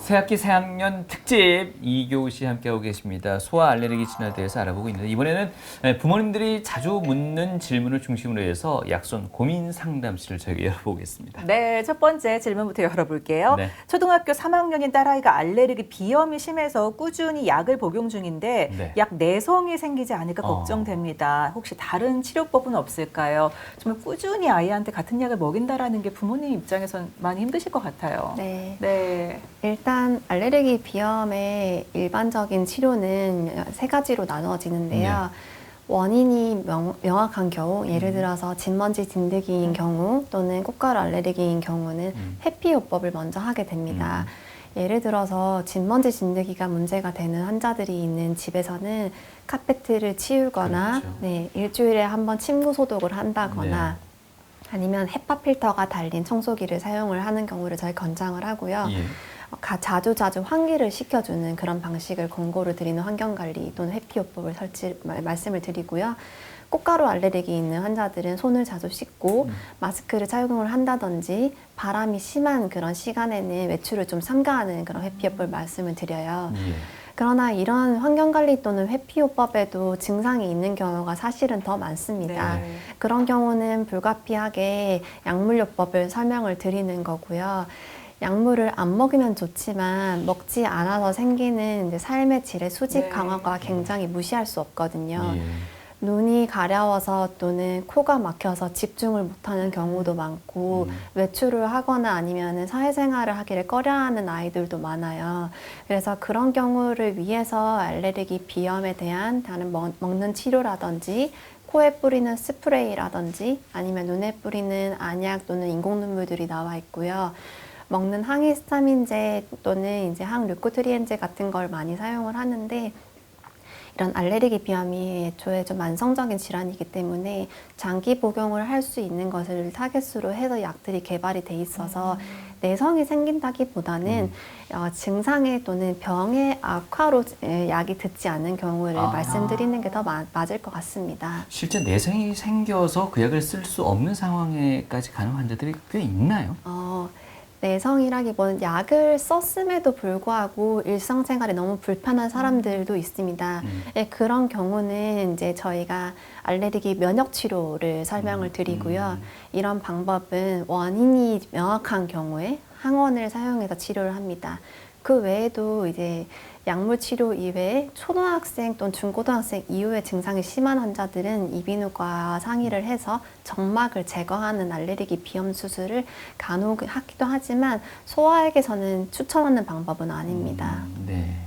새학기 새학년 특집 이교우 씨 함께하고 계십니다. 소아 알레르기 진화에 대해서 알아보고 있는데 이번에는 예, 부모님들이 자주 묻는 질문을 중심으로 해서 약손 고민 상담실을 저희가 열어보겠습니다. 네, 첫 번째 질문부터 열어볼게요. 네. 초등학교 3학년인 딸아이가 알레르기 비염이 심해서 꾸준히 약을 복용 중인데 네. 약 내성이 생기지 않을까 어. 걱정됩니다. 혹시 다른 치료법은 없을까요? 정말 꾸준히 아이한테 같은 약을 먹인다라는 게 부모님 입장에선 많이 힘드실 것 같아요. 네. 네. 일단 알레르기 비염의 일반적인 치료는 세 가지로 나누어지는데요. 원인이 명, 명확한 경우, 예를 들어서 진먼지 진드기인 경우 또는 꽃가루 알레르기인 경우는 음. 회피요법을 먼저 하게 됩니다. 예를 들어서 진먼지 진드기가 문제가 되는 환자들이 있는 집에서는 카페트를 치우거나 그렇죠. 네, 일주일에 한 번 침구 소독을 한다거나 아니면 헤파 필터가 달린 청소기를 사용을 하는 경우를 저희 권장을 하고요. 예. 가- 자주 자주 환기를 시켜주는 그런 방식을 권고를 드리는 환경관리 또는 회피요법을 설치 말- 말씀을 드리고요. 꽃가루 알레르기 있는 환자들은 손을 자주 씻고 음. 마스크를 착용을 한다든지 바람이 심한 그런 시간에는 외출을 좀 삼가하는 그런 회피요법을 말씀을 드려요. 예. 그러나 이런 환경관리 또는 회피요법에도 증상이 있는 경우가 사실은 더 많습니다. 네. 그런 경우는 불가피하게 약물요법을 설명을 드리는 거고요. 약물을 안 먹으면 좋지만 먹지 않아서 생기는 이제 삶의 질의 수직 네. 강화가 굉장히 무시할 수 없거든요. 예. 눈이 가려워서 또는 코가 막혀서 집중을 못하는 경우도 많고 음. 외출을 하거나 아니면 사회생활을 하기를 꺼려하는 아이들도 많아요. 그래서 그런 경우를 위해서 알레르기 비염에 대한 다른 먹, 먹는 치료라든지 코에 뿌리는 스프레이라든지 아니면 눈에 뿌리는 안약 또는 인공 눈물들이 나와 있고요. 먹는 항히스타민제 또는 이제 항류코트리엔제 같은 걸 많이 사용을 하는데 이런 알레르기 비염이 애초에 좀 만성적인 질환이기 때문에 장기 복용을 할 수 있는 것을 타겟으로 해서 약들이 개발이 돼 있어서 내성이 생긴다기보다는 어, 증상에 또는 병의 악화로 에, 약이 듣지 않는 경우를 아. 말씀드리는 게 더 맞을 것 같습니다. 실제 내성이 생겨서 그 약을 쓸 수 없는 상황에까지 가는 환자들이 꽤 있나요? 어, 내성이라기보다는 약을 썼음에도 불구하고 일상생활이 너무 불편한 사람들도 있습니다. 음. 예, 그런 경우는 이제 저희가 알레르기 면역 치료를 설명을 드리고요. 음. 이런 방법은 원인이 명확한 경우에 항원을 사용해서 치료를 합니다. 그 외에도 이제 약물 치료 이외에 초등학생 또는 중고등학생 이후에 증상이 심한 환자들은 이비인후과 상의를 해서 점막을 제거하는 알레르기 비염 수술을 간혹 하기도 하지만 소아에게서는 추천하는 방법은 아닙니다. 음, 네.